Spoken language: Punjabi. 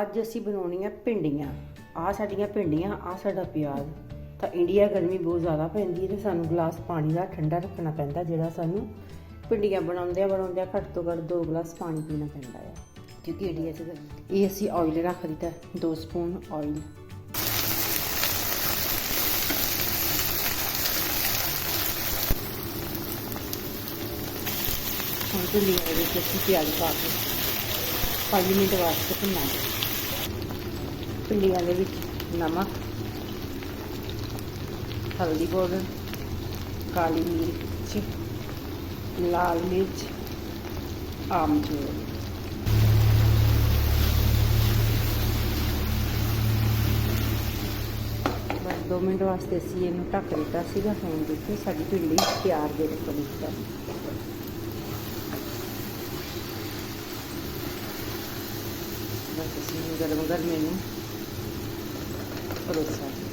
ਅੱਜ ਅਸੀਂ ਬਣਾਉਣੀਆਂ ਭਿੰਡੀਆਂ। ਆ ਸਾਡੀਆਂ ਭਿੰਡੀਆਂ ਆ ਸਾਡਾ ਪਿਆਜ਼। ਤਾਂ ਇੰਡੀਆ ਗਰਮੀ ਬਹੁਤ ਜ਼ਿਆਦਾ ਪੈਂਦੀ ਹੈ ਤੇ ਸਾਨੂੰ ਗਲਾਸ ਪਾਣੀ ਦਾ ਠੰਡਾ ਰੱਖਣਾ ਪੈਂਦਾ ਜਿਹੜਾ ਸਾਨੂੰ ਭਿੰਡੀਆਂ ਬਣਾਉਂਦਿਆਂ ਬਣਾਉਂਦਿਆਂ ਘੱਟ ਤੋਂ ਘੱਟ 2 ਗਲਾਸ ਪਾਣੀ ਪੀਣਾ ਪੈਂਦਾ ਹੈ ਕਿਉਂਕਿ ਇੰਡੀਆ 'ਚ ਇਹ ਅਸੀਂ ਆਇਲ ਰੱਖ ਦਿੱਤਾ 2 ਸਪੂਨ ਆਇਲ ਹੁਣ ਭਿੰਡੀਆਂ ਦੇ ਵਿੱਚ ਅਸੀਂ ਪਿਆਜ਼ ਪਾ ਕੇ 5 ਮਿੰਟ ਵਾਸਤੇ ਭੁੰਨਾਂਗੇ। ਭਿੰਡੀਆਂ ਦੇ ਵਿੱਚ ਨਮਕ, ਹਲਦੀ ਪਾਊਡਰ, ਕਾਲੀ ਮਿਰਚ, ਲਾਲ ਮਿਰਚ ਆਮਚੂਰ ਬਸ 2 ਮਿੰਟ ਵਾਸਤੇ ਅਸੀਂ ਇਹਨੂੰ ਢੱਕ ਦਿੱਤਾ ਸੀਗਾ, ਹੁਣ ਦੇਖੋ ਸਾਡੀ ਭਿੰਡੀ ਤਿਆਰ ਦੇ ਰੂਪ ਹੈ। ਬਸ ਅਸੀਂ ਗਰਮ ਗਰਮ ਇਹਨੂੰ fruta.